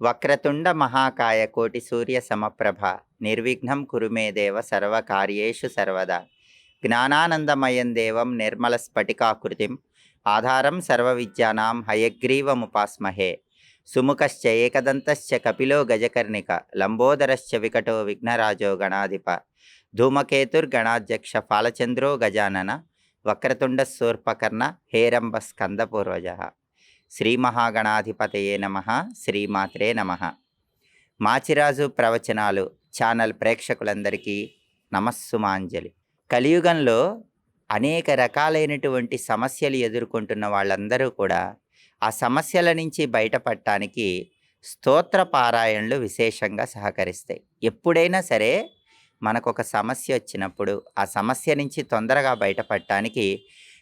వక్రతుండ మహాకాయ కోటి సూర్య సమప్రభ నిర్విఘ్నం కురుమే దేవ సర్వకార్యేషు సర్వదా. జ్ఞానానందమయం దేవం నిర్మల స్ఫటికాకృతిం ఆధారం సర్వ విద్యానాం హయగ్రీవముపాస్మహే. సుముఖశ్చ ఏకదంతశ్చ కపిలో గజకర్ణిక లంబోదరశ్చ వికటో విఘ్నరాజో గణాధిప ధూమకేతుర్గణాధ్యక్ష ఫాలచంద్రో గజానన వక్రతుండ సూర్పకర్ణ హేరంబ స్కందపూర్వజ. శ్రీ మహాగణాధిపతయే నమ శ్రీమాత్రే నమ. మాచిరాజు ప్రవచనాలు ఛానల్ ప్రేక్షకులందరికీ నమస్సుమాంజలి. కలియుగంలో అనేక రకాలైనటువంటి సమస్యలు ఎదుర్కొంటున్న వాళ్ళందరూ కూడా ఆ సమస్యల నుంచి బయటపడటానికి స్తోత్ర పారాయణలు విశేషంగా సహకరిస్తాయి. ఎప్పుడైనా సరే మనకు ఒక సమస్య వచ్చినప్పుడు ఆ సమస్య నుంచి తొందరగా బయటపడటానికి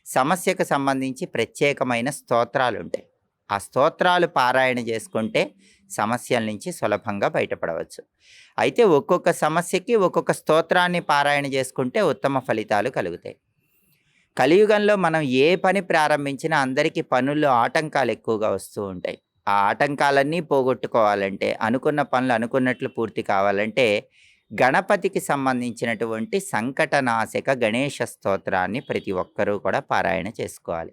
సమస్యకు సంబంధించి ప్రత్యేకమైన స్తోత్రాలు ఉంటాయి ఆ స్తోత్రాలు పారాయణ చేసుకుంటే సమస్యల నుంచి సులభంగా బయటపడవచ్చు. అయితే ఒక్కొక్క సమస్యకి ఒక్కొక్క స్తోత్రాన్ని పారాయణ చేసుకుంటే ఉత్తమ ఫలితాలు కలుగుతాయి. కలియుగంలో మనం ఏ పని ప్రారంభించినా అందరికీ పనుల్లో ఆటంకాలు ఎక్కువగా వస్తూ ఉంటాయి. ఆ ఆటంకాలన్నీ పోగొట్టుకోవాలంటే అనుకున్న పనులు అనుకున్నట్లు పూర్తి కావాలంటే గణపతికి సంబంధించినటువంటి సంకటనాశక గణేష స్తోత్రాన్ని ప్రతి ఒక్కరూ కూడా పారాయణ చేసుకోవాలి.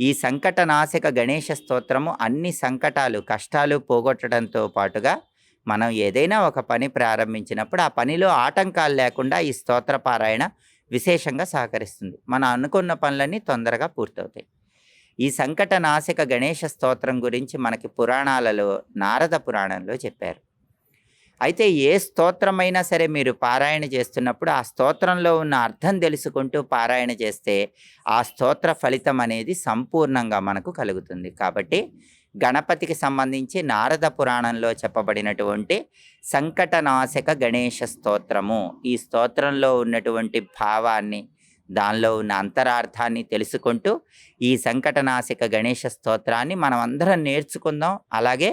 ఈ సంకటనాశక గణేష స్తోత్రము అన్ని సంకటాలు కష్టాలు పోగొట్టడంతో పాటుగా మనం ఏదైనా ఒక పని ప్రారంభించినప్పుడు ఆ పనిలో ఆటంకాలు లేకుండా ఈ స్తోత్ర పారాయణ విశేషంగా సహకరిస్తుంది. మనం అనుకున్న పనులన్నీ తొందరగా పూర్తవుతాయి. ఈ సంకటనాశక గణేష స్తోత్రం గురించి మనకి పురాణాలలో నారద పురాణంలో చెప్పారు. అయితే ఏ స్తోత్రమైనా సరే మీరు పారాయణ చేస్తున్నప్పుడు ఆ స్తోత్రంలో ఉన్న అర్థం తెలుసుకుంటూ పారాయణ చేస్తే ఆ స్తోత్ర ఫలితం అనేది సంపూర్ణంగా మనకు కలుగుతుంది. కాబట్టి గణపతికి సంబంధించి నారద పురాణంలో చెప్పబడినటువంటి సంకటనాశక గణేష స్తోత్రము. ఈ స్తోత్రంలో ఉన్నటువంటి భావాన్ని దానిలో ఉన్న అంతరార్థాన్ని తెలుసుకుంటూ ఈ సంకటనాశక గణేష స్తోత్రాన్ని మనం అందరం నేర్చుకుందాం. అలాగే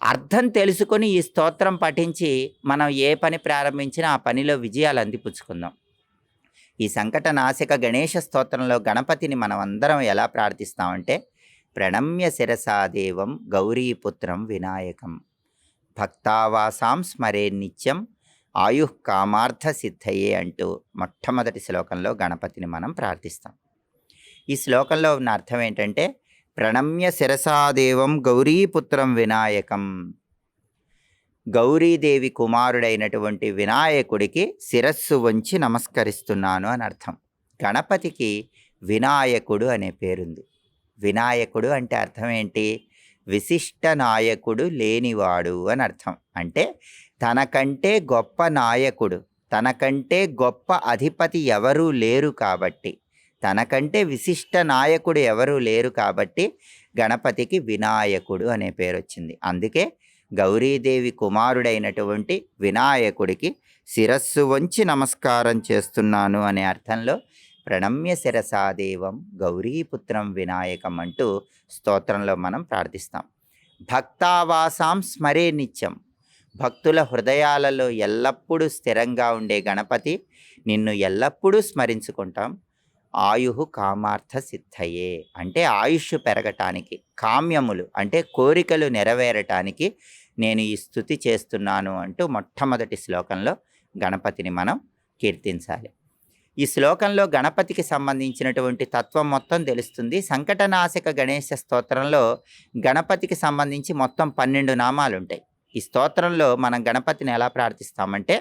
అర్థం తెలుసుకొని ఈ స్తోత్రం పఠించి మనం ఏ పని ప్రారంభించినా ఆ పనిలో విజయాలు అందిపుచ్చుకుందాం. ఈ సంకటనాశక గణేష స్తోత్రంలో గణపతిని మనం అందరం ఎలా ప్రార్థిస్తామంటే ప్రణమ్య శిరసాదేవం గౌరీపుత్రం వినాయకం. భక్తావాసాం స్మరే నిత్యం ఆయుః కామార్థ సిద్ధయే అంటూ మొట్టమొదటి శ్లోకంలో గణపతిని మనం ప్రార్థిస్తాం. ఈ శ్లోకంలో ఉన్న అర్థం ఏంటంటే ప్రణమ్య శిరసాదేవం గౌరీపుత్రం వినాయకం. గౌరీదేవి కుమారుడైనటువంటి వినాయకుడికి శిరస్సు వంచి నమస్కరిస్తున్నాను అని అర్థం. గణపతికి వినాయకుడు అనే పేరుంది. వినాయకుడు అంటే అర్థం ఏంటి? విశిష్ట నాయకుడు లేనివాడు అని అర్థం. అంటే తనకంటే గొప్ప నాయకుడు తనకంటే గొప్ప అధిపతి ఎవరూ లేరు కాబట్టి తనకంటే విశిష్ట నాయకుడు ఎవరూ లేరు కాబట్టి గణపతికి వినాయకుడు అనే పేరు వచ్చింది అందుకే గౌరీదేవి కుమారుడైనటువంటి వినాయకుడికి శిరస్సు వంచి నమస్కారం చేస్తున్నాను అనే అర్థంలో ప్రణమ్య శిరసాదేవం గౌరీపుత్రం వినాయకం అంటూ స్తోత్రంలో మనం ప్రార్థిస్తాం. భక్తావాసాం స్మరే నిత్యం. భక్తుల హృదయాలలో ఎల్లప్పుడూ స్థిరంగా ఉండే గణపతి నిన్ను ఎల్లప్పుడూ స్మరించుకుంటాం. ఆయు కామార్థ సిద్ధయే. అంటే ఆయుష్ పెరగటానికి కామ్యములు అంటే కోరికలు నెరవేరటానికి నేను ఈ స్థుతి చేస్తున్నాను అంటూ మొట్టమొదటి శ్లోకంలో గణపతిని మనం కీర్తించాలి. ఈ శ్లోకంలో గణపతికి సంబంధించినటువంటి తత్వం మొత్తం తెలుస్తుంది. సంకటనాశక గణేశ స్తోత్రంలో గణపతికి సంబంధించి మొత్తం పన్నెండు నామాలు ఉంటాయి ఈ స్తోత్రంలో మనం గణపతిని ఎలా ప్రార్థిస్తామంటే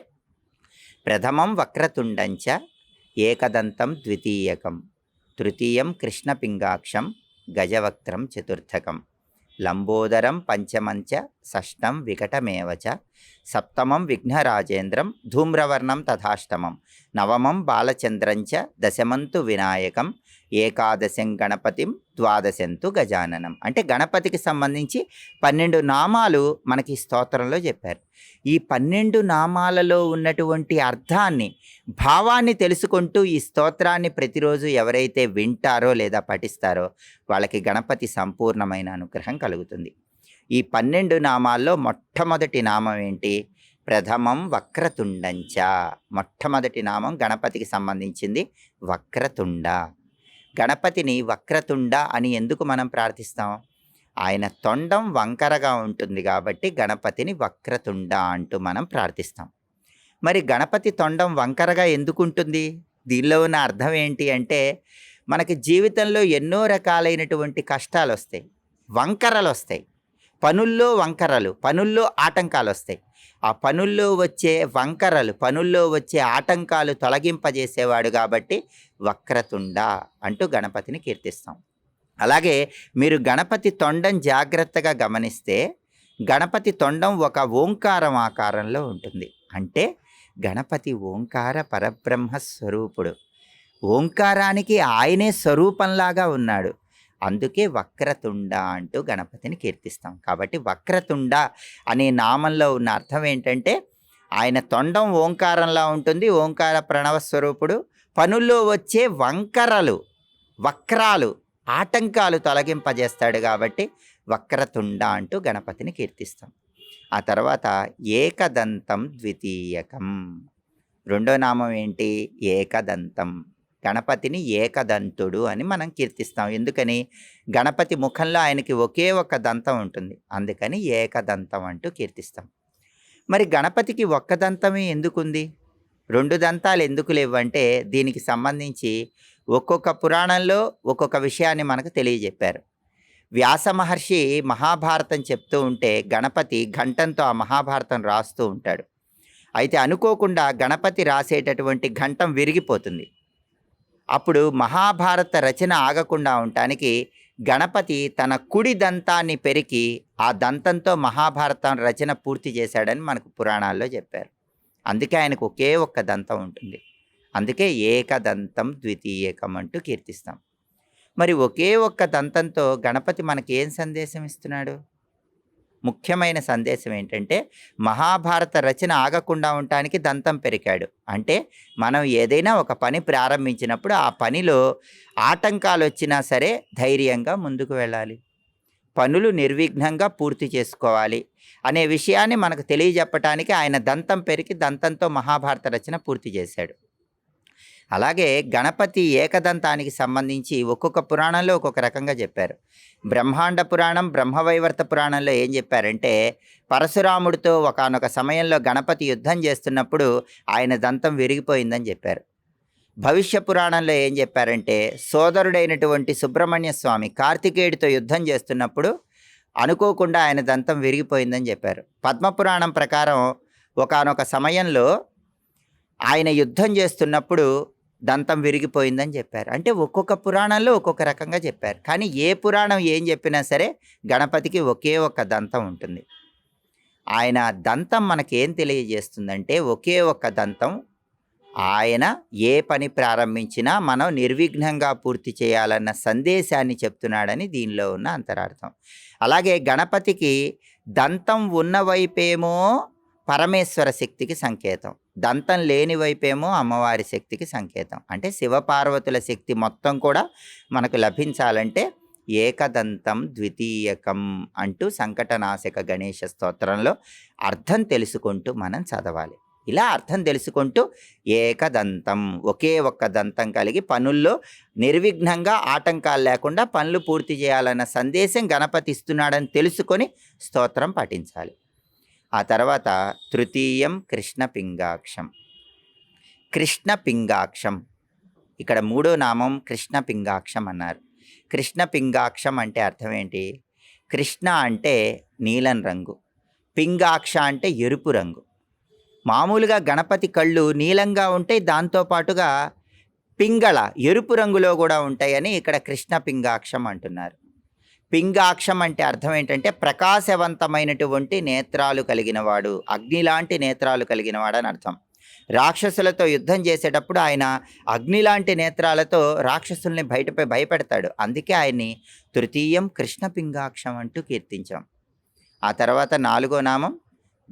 ప్రథమం వక్రతుండంచ ఏకదంతం ద్వితీయకం. తృతీయం కృష్ణపింగాక్షం గజవక్త్రం చతుర్థకం. లంబోదరం పంచమంచ షష్టం వికటమేవచ సప్తమం విఘ్నరాజేంద్రం ధూమ్రవర్ణం తథాష్టమం. నవమం బాలచంద్రంచ దశమంతు వినాయకం ఏకాదశం గణపతిం ద్వాదశంతు గజాననం. అంటే గణపతికి సంబంధించి పన్నెండు నామాలు మనకి స్తోత్రంలో చెప్పారు. ఈ పన్నెండు నామాలలో ఉన్నటువంటి అర్థాన్ని భావాన్ని తెలుసుకుంటూ ఈ స్తోత్రాన్ని ప్రతిరోజు ఎవరైతే వింటారో లేదా పఠిస్తారో వాళ్ళకి గణపతి సంపూర్ణమైన అనుగ్రహం కలుగుతుంది. ఈ పన్నెండు నామాల్లో మొట్టమొదటి నామం ఏంటి? ప్రథమం వక్రతుండంచ. మొట్టమొదటి నామం గణపతికి సంబంధించింది వక్రతుండ. గణపతిని వక్రతుండ అని ఎందుకు మనం ప్రార్థిస్తాం? ఆయన తొండం వంకరగా ఉంటుంది కాబట్టి గణపతిని వక్రతుండ అంటూ మనం ప్రార్థిస్తాం. మరి గణపతి తొండం వంకరగా ఎందుకు ఉంటుంది దీనిలో ఉన్న అర్థం ఏంటి అంటే మనకి జీవితంలో ఎన్నో రకాలైనటువంటి కష్టాలు వస్తాయి వంకరలు వస్తాయి పనుల్లో వంకరలు పనుల్లో ఆటంకాలు వస్తాయి ఆ పనుల్లో వచ్చే వంకరలు పనుల్లో వచ్చే ఆటంకాలు తొలగింపజేసేవాడు కాబట్టి వక్రతుండ అంటూ గణపతిని కీర్తిస్తాం. అలాగే మీరు గణపతి తొండం జాగ్రత్తగా గమనిస్తే గణపతి తొండం ఒక ఓంకారం ఆకారంలో ఉంటుంది. అంటే గణపతి ఓంకార పరబ్రహ్మ స్వరూపుడు ఓంకారానికి ఆయనే స్వరూపంలాగా ఉన్నాడు. అందుకే వక్రతుండ అంటూ గణపతిని కీర్తిస్తాం. కాబట్టి వక్రతుండ అనే నామంలో ఉన్న అర్థం ఏంటంటే ఆయన తొండం ఓంకారంలా ఉంటుంది. ఓంకార ప్రణవ స్వరూపుడు. పనుల్లో వచ్చే వంకరలు వక్రాలు ఆటంకాలు తొలగింపజేస్తాడు కాబట్టి వక్రతుండ అంటూ గణపతిని కీర్తిస్తాం. ఆ తర్వాత ఏకదంతం ద్వితీయకం. రెండో నామం ఏంటి? ఏకదంతం. గణపతిని ఏకదంతుడు అని మనం కీర్తిస్తాం. ఎందుకని? గణపతి ముఖంలో ఆయనకి ఒకే ఒక దంతం ఉంటుంది. అందుకని ఏకదంతం అంటూ కీర్తిస్తాం. మరి గణపతికి ఒక్క దంతమే ఎందుకుంది? రెండు దంతాలు ఎందుకు లేవంటే దీనికి సంబంధించి ఒక్కొక్క పురాణంలో ఒక్కొక్క విషయాన్ని మనకు తెలియజెప్పారు. వ్యాస మహర్షి మహాభారతం చెప్తూ ఉంటే గణపతి ఘంటంతో ఆ మహాభారతం రాస్తూ ఉంటాడు. అయితే అనుకోకుండా గణపతి రాసేటటువంటి ఘంటం విరిగిపోతుంది. అప్పుడు మహాభారత రచన ఆగకుండా ఉండటానికి గణపతి తన కుడి దంతాన్ని పెరికి ఆ దంతంతో మహాభారతం రచన పూర్తి చేశాడని మనకు పురాణాల్లో చెప్పారు. అందుకే ఆయనకు ఒకే ఒక్క దంతం ఉంటుంది. అందుకే ఏకదంతం ద్వితీయకం అంటూ కీర్తిస్తాం. మరి ఒకే ఒక్క దంతంతో గణపతి మనకి ఏం సందేశం ఇస్తున్నాడు? ముఖ్యమైన సందేశం ఏంటంటే మహాభారత రచన ఆగకుండా ఉండటానికి దంతం పెరికాడు. అంటే మనం ఏదైనా ఒక పని ప్రారంభించినప్పుడు ఆ పనిలో ఆటంకాలు వచ్చినా సరే ధైర్యంగా ముందుకు వెళ్ళాలి. పనులు నిర్విఘ్నంగా పూర్తి చేసుకోవాలి అనే విషయాన్ని మనకు తెలియజెప్పటానికి ఆయన దంతం పెరికి దంతంతో మహాభారత రచన పూర్తి చేశాడు. అలాగే గణపతి ఏకదంతానికి సంబంధించి ఒక్కొక్క పురాణంలో ఒక్కొక్క రకంగా చెప్పారు. బ్రహ్మాండ పురాణం బ్రహ్మవైవర్త పురాణంలో ఏం చెప్పారంటే పరశురాముడితో ఒకనొక సమయంలో గణపతి యుద్ధం చేస్తున్నప్పుడు ఆయన దంతం విరిగిపోయిందని చెప్పారు. భవిష్య పురాణంలో ఏం చెప్పారంటే సోదరుడైనటువంటి సుబ్రహ్మణ్య స్వామి కార్తికేయుడితో యుద్ధం చేస్తున్నప్పుడు అనుకోకుండా ఆయన దంతం విరిగిపోయిందని చెప్పారు. పద్మపురాణం ప్రకారం ఒకనొక సమయంలో ఆయన యుద్ధం చేస్తున్నప్పుడు దంతం విరిగిపోయిందని చెప్పారు. అంటే ఒక్కొక్క పురాణంలో ఒక్కొక్క రకంగా చెప్పారు. కానీ ఏ పురాణం ఏం చెప్పినా సరే గణపతికి ఒకే ఒక్క దంతం ఉంటుంది. ఆయన దంతం మనకేం తెలియజేస్తుందంటే ఒకే ఒక్క దంతం ఆయన ఏ పని ప్రారంభించినా మనం నిర్విఘ్నంగా పూర్తి చేయాలన్న సందేశాన్ని చెప్తున్నాడని దీనిలో ఉన్న అంతరార్థం. అలాగే గణపతికి దంతం ఉన్న వైపేమో పరమేశ్వర శక్తికి సంకేతం. దంతం లేని వైపేమో అమ్మవారి శక్తికి సంకేతం. అంటే శివపార్వతుల శక్తి మొత్తం కూడా మనకు లభించాలంటే ఏకదంతం ద్వితీయకం అంటూ సంకటనాశక గణేష స్తోత్రంలో అర్థం తెలుసుకుంటూ మనం చదవాలి. ఇలా అర్థం తెలుసుకుంటూ ఏకదంతం ఒకే ఒక్క దంతం కలిగి పనుల్లో నిర్విఘ్నంగా ఆటంకాలు లేకుండా పనులు పూర్తి చేయాలన్న సందేశం గణపతి ఇస్తున్నాడని తెలుసుకొని స్తోత్రం పఠించాలి. ఆ తర్వాత తృతీయం కృష్ణ పింగాక్షం కృష్ణ పింగాక్షం ఇక్కడ మూడో నామం కృష్ణ పింగాక్షం అన్నారు. కృష్ణ పింగాక్షం అంటే అర్థం ఏంటి? కృష్ణ అంటే నీలం రంగు. పింగాక్ష అంటే ఎరుపు రంగు. మామూలుగా గణపతి కళ్ళు నీలంగా ఉంటాయి దాంతోపాటుగా పింగళ ఎరుపు రంగులో కూడా ఉంటాయని ఇక్కడ కృష్ణ పింగాక్షం అంటున్నారు. పింగాక్షం అంటే అర్థం ఏంటంటే ప్రకాశవంతమైనటువంటి నేత్రాలు కలిగినవాడు అగ్ని లాంటి నేత్రాలు కలిగినవాడు అని అర్థం. రాక్షసులతో యుద్ధం చేసేటప్పుడు ఆయన అగ్ని లాంటి నేత్రాలతో రాక్షసుల్ని బయటపై భయపెడతాడు. అందుకే ఆయన్ని తృతీయం కృష్ణ పింగాక్షం అంటూ కీర్తించాం. ఆ తర్వాత నాలుగో నామం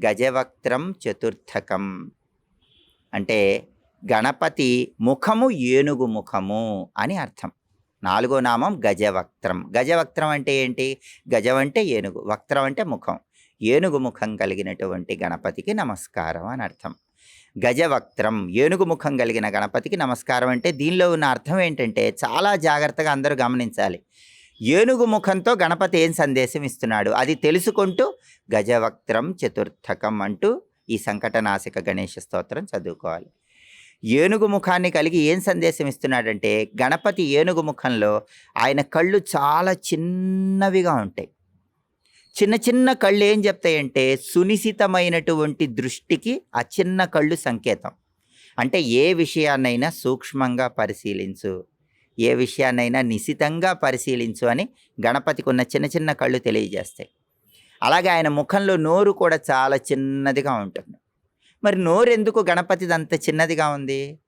గజవక్త్రం చతుర్థకం. అంటే గణపతి ముఖము ఏనుగు ముఖము అని అర్థం. నాలుగో నామం గజవక్త్రం. గజవక్త్రం అంటే ఏంటి? గజం అంటే ఏనుగు వక్త్రం అంటే ముఖం. ఏనుగు ముఖం కలిగినటువంటి గణపతికి నమస్కారం అని అర్థం. గజవక్త్రం ఏనుగు ముఖం కలిగిన గణపతికి నమస్కారం అంటే దీనిలో ఉన్న అర్థం ఏంటంటే చాలా జాగ్రత్తగా అందరూ గమనించాలి. ఏనుగు ముఖంతో గణపతి ఏం సందేశం ఇస్తున్నాడు? అది తెలుసుకుంటూ గజవక్త్రం చతుర్థకం అంటూ ఈ సంకటనాశక గణేష స్తోత్రం చదువుకోవాలి. ఏనుగు ముఖాన్ని కలిగి ఏం సందేశం ఇస్తున్నాడంటే గణపతి ఏనుగు ముఖంలో ఆయన కళ్ళు చాలా చిన్నవిగా ఉంటాయి. చిన్న చిన్న కళ్ళు ఏం చెప్తాయంటే సునిశితమైనటువంటి దృష్టికి ఆ చిన్న కళ్ళు సంకేతం. అంటే ఏ విషయాన్నైనా సూక్ష్మంగా పరిశీలించు ఏ విషయాన్నైనా నిశితంగా పరిశీలించు అని గణపతికి ఉన్న చిన్న చిన్న కళ్ళు తెలియజేస్తాయి. అలాగే ఆయన ముఖంలో నోరు కూడా చాలా చిన్నదిగా ఉంటుంది. మరి నోరు ఎందుకు గణపతిది అంత చిన్నదిగా ఉంది?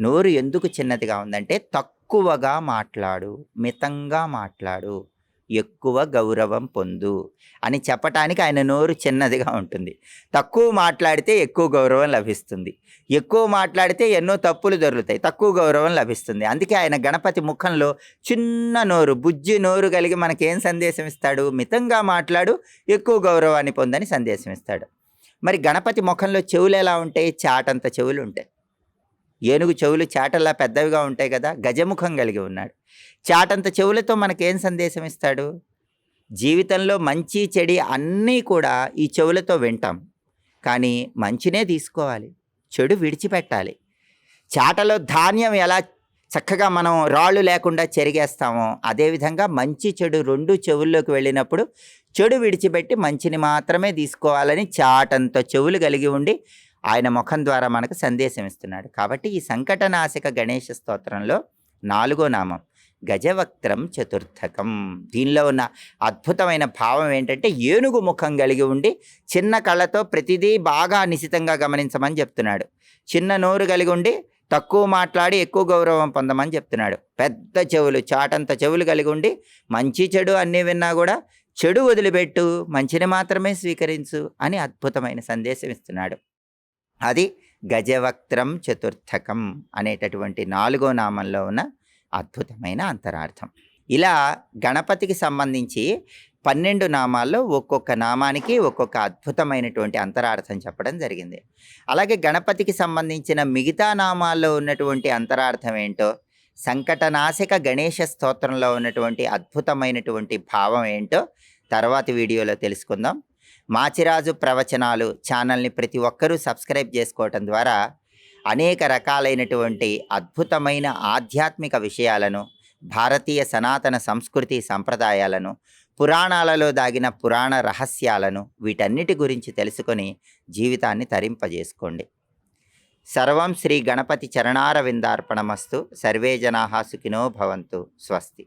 నోరు ఎందుకు చిన్నదిగా ఉందంటే తక్కువగా మాట్లాడు మితంగా మాట్లాడు ఎక్కువ గౌరవం పొందు అని చెప్పటానికి ఆయన నోరు చిన్నదిగా ఉంటుంది. తక్కువ మాట్లాడితే ఎక్కువ గౌరవం లభిస్తుంది. ఎక్కువ మాట్లాడితే ఎన్నో తప్పులు దొరుకుతాయి. తక్కువ గౌరవం లభిస్తుంది. అందుకే ఆయన గణపతి ముఖంలో చిన్న నోరు బుజ్జి నోరు కలిగి మనకేం సందేశం ఇస్తాడు? మితంగా మాట్లాడు ఎక్కువ గౌరవాన్ని పొందని సందేశం ఇస్తాడు. మరి గణపతి ముఖంలో చెవులు ఎలా ఉంటాయి? చాటంత చెవులు ఉంటాయి. ఏనుగు చెవులు చాటల్లా పెద్దవిగా ఉంటాయి కదా? గజముఖం కలిగి ఉన్నాడు. చాటంత చెవులతో మనకేం సందేశం ఇస్తాడు? జీవితంలో మంచి చెడి అన్నీ కూడా ఈ చెవులతో వింటాం. కానీ మంచినే తీసుకోవాలి. చెడు విడిచిపెట్టాలి. చాటలో ధాన్యం ఎలా చక్కగా మనం రాళ్ళు లేకుండా చెరిగేస్తామో. అదేవిధంగా మంచి చెడు రెండు చెవుల్లోకి వెళ్ళినప్పుడు చెడు విడిచిపెట్టి మంచిని మాత్రమే తీసుకోవాలని చాటంత చెవులు కలిగి ఉండి ఆయన ముఖం ద్వారా మనకు సందేశం ఇస్తున్నాడు. కాబట్టి ఈ సంకటనాశక గణేష స్తోత్రంలో నాలుగో నామం గజవక్త్రం చతుర్థకం. దీనిలో ఉన్న అద్భుతమైన భావం ఏంటంటే ఏనుగు ముఖం కలిగి ఉండి చిన్న కళ్ళతో ప్రతిదీ బాగా నిశితంగా గమనించమని చెప్తున్నాడు. చిన్న నోరు కలిగి ఉండి తక్కువ మాట్లాడి ఎక్కువ గౌరవం పొందమని చెప్తున్నాడు. పెద్ద చెవులు చాటంత చెవులు కలిగి ఉండి మంచి చెడు అన్నీ విన్నా కూడా చెడు వదిలిపెట్టు మంచిని మాత్రమే స్వీకరించు అని అద్భుతమైన సందేశం ఇస్తున్నాడు. అది గజవక్త్రం చతుర్థకం అనేటటువంటి నాలుగో నామంలో ఉన్న అద్భుతమైన అంతరార్థం. ఇలా గణపతికి సంబంధించి పన్నెండు నామాల్లో ఒక్కొక్క నామానికి ఒక్కొక్క అద్భుతమైనటువంటి అంతరార్థం చెప్పడం జరిగింది. అలాగే గణపతికి సంబంధించిన మిగతా నామాల్లో ఉన్నటువంటి అంతరార్థం ఏంటో సంకటనాశక గణేష స్తోత్రంలో ఉన్నటువంటి అద్భుతమైనటువంటి భావం ఏంటో తర్వాతి వీడియోలో తెలుసుకుందాం. మాచిరాజు ప్రవచనాలు ఛానల్ని ప్రతి ఒక్కరూ సబ్స్క్రైబ్ చేసుకోవటం ద్వారా అనేక రకాలైనటువంటి అద్భుతమైన ఆధ్యాత్మిక విషయాలను భారతీయ సనాతన సంస్కృతి సంప్రదాయాలను పురాణాలలో దాగిన పురాణ రహస్యాలను వీటన్నిటి గురించి తెలుసుకొని జీవితాన్ని తరింపజేసుకోండి. సర్వం శ్రీ గణపతి చరణార విందార్పణమస్తు సర్వే జనా సుఖినో భవంతు. స్వస్తి.